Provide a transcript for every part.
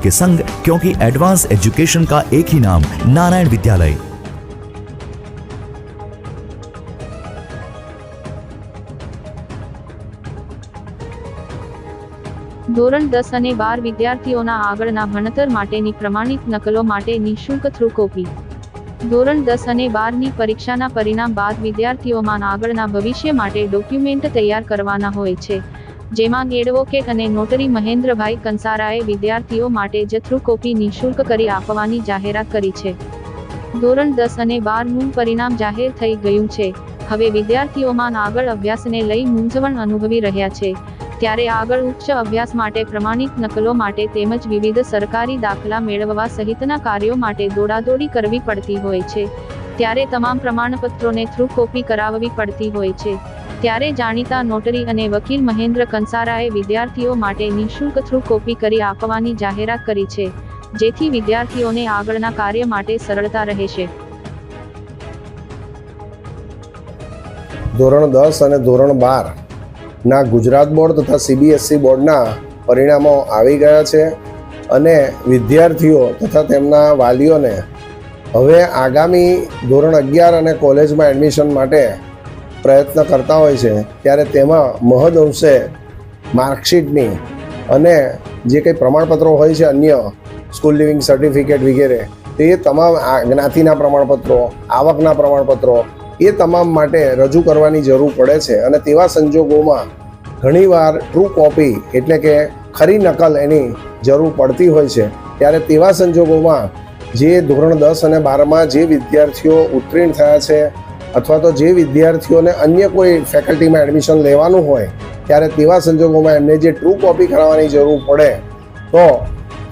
के संग क्योंकि एडवांस एजुकेशन का एक ही नाम नारायण विद्यालय ધોરણ દસ અને બાર વિદ્યાર્થીઓના આગળના ભણતર માટેની પ્રમાણિત નકલો માટે નિઃશુલ્ક થ્રુ કોપી ધોરણ દસ અને બારની પરીક્ષાના પરિણામ બાદ વિદ્યાર્થીઓમાં આગળના ભવિષ્ય માટે ડોક્યુમેન્ટ તૈયાર કરવાના હોય છે જેમાં એડવોકેટ અને નોટરી મહેન્દ્રભાઈ કંસારાએ વિદ્યાર્થીઓ માટે જથ્રુ કોપી નિઃશુલ્ક કરી આપવાની જાહેરાત કરી છે. ધોરણ દસ અને બારનું પરિણામ જાહેર થઈ ગયું છે. હવે વિદ્યાર્થીઓમાં આગળ અભ્યાસને લઈ મૂંઝવણ અનુભવી રહ્યા છે. ત્યારે આગળ ઉચ્ચ અભ્યાસ માટે પ્રમાણિત નકલો માટે તેમજ વિવિધ સરકારી દાખલા મેળવવા સહિતના કાર્યો માટે દોડાદોડી કરવી પડતી હોય છે. ત્યારે તમામ પ્રમાણપત્રોને થ્રુ કોપી કરાવવી પડતી હોય છે. ત્યારે જાણીતા નોટરી અને વકીલ મહેન્દ્ર કંસારાએ વિદ્યાર્થીઓ માટે નિઃશુલ્ક થ્રુ કોપી કરી આપવાની જાહેરાત કરી છે, જેથી વિદ્યાર્થીઓને આગળના કાર્ય માટે સરળતા રહેશે. ધોરણ દસ અને ધોરણ બાર ના ગુજરાત બોર્ડ તથા સીબીએસઈ બોર્ડના પરિણામો આવી ગયા છે અને વિદ્યાર્થીઓ તથા તેમના વાલીઓને હવે આગામી ધોરણ અગિયાર અને કોલેજમાં એડમિશન માટે પ્રયત્ન કરતા હોય છે, ત્યારે તેમાં મહદ અંશે માર્કશીટની અને જે કંઈ પ્રમાણપત્રો હોય છે અન્ય સ્કૂલ લિવિંગ સર્ટિફિકેટ વગેરે, તે તમામ જ્ઞાતિના પ્રમાણપત્રો, આવકના પ્રમાણપત્રો, એ તમામ માટે રજૂ કરવાની જરૂર પડે છે. અને તેવા સંજોગોમાં ઘણીવાર ટ્રુ કોપી એટલે કે ખરી નકલ એની જરૂર પડતી હોય છે. ત્યારે તેવા સંજોગોમાં જે ધોરણ દસ અને બારમાં જે વિદ્યાર્થીઓ ઉત્તીર્ણ થયા છે અથવા તો જે વિદ્યાર્થીઓને અન્ય કોઈ ફેકલ્ટીમાં એડમિશન લેવાનું હોય, ત્યારે તેવા સંજોગોમાં એમને જે ટ્રુ કોપી કરાવવાની જરૂર પડે, તો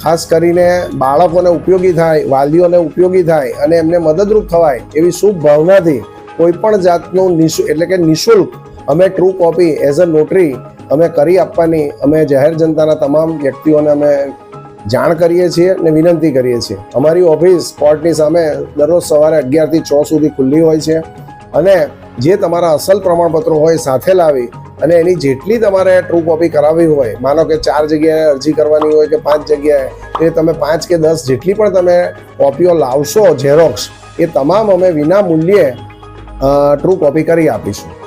ખાસ કરીને બાળકોને ઉપયોગી થાય, વાલીઓને ઉપયોગી થાય અને એમને મદદરૂપ થવાય એવી શુભ ભાવનાથી કોઈ પણ જાતનું નિશુ, એટલે કે નિઃશુલ્ક અમે true copy as a notary અમે કરી આપવાની, અમે જાહેર જનતાના તમામ વ્યક્તિઓને અમે જાણ કરીએ છીએ અને વિનંતી કરીએ છીએ. અમારી ઓફિસ કોર્ટની સામે દરરોજ સવારે અગિયારથી છ સુધી ખુલ્લી હોય છે. અને જે તમારા અસલ પ્રમાણપત્રો હોય સાથે લાવી અને એની જેટલી તમારે ટ્રુ કોપી કરાવવી હોય, માનો કે ચાર જગ્યાએ અરજી કરવાની હોય કે પાંચ જગ્યાએ, એ તમે પાંચ કે દસ જેટલી પણ તમે કોપીઓ લાવશો ઝેરોક્સ એ તમામ અમે વિના મૂલ્યે ટ્રુ કોપી કરી આપીશું.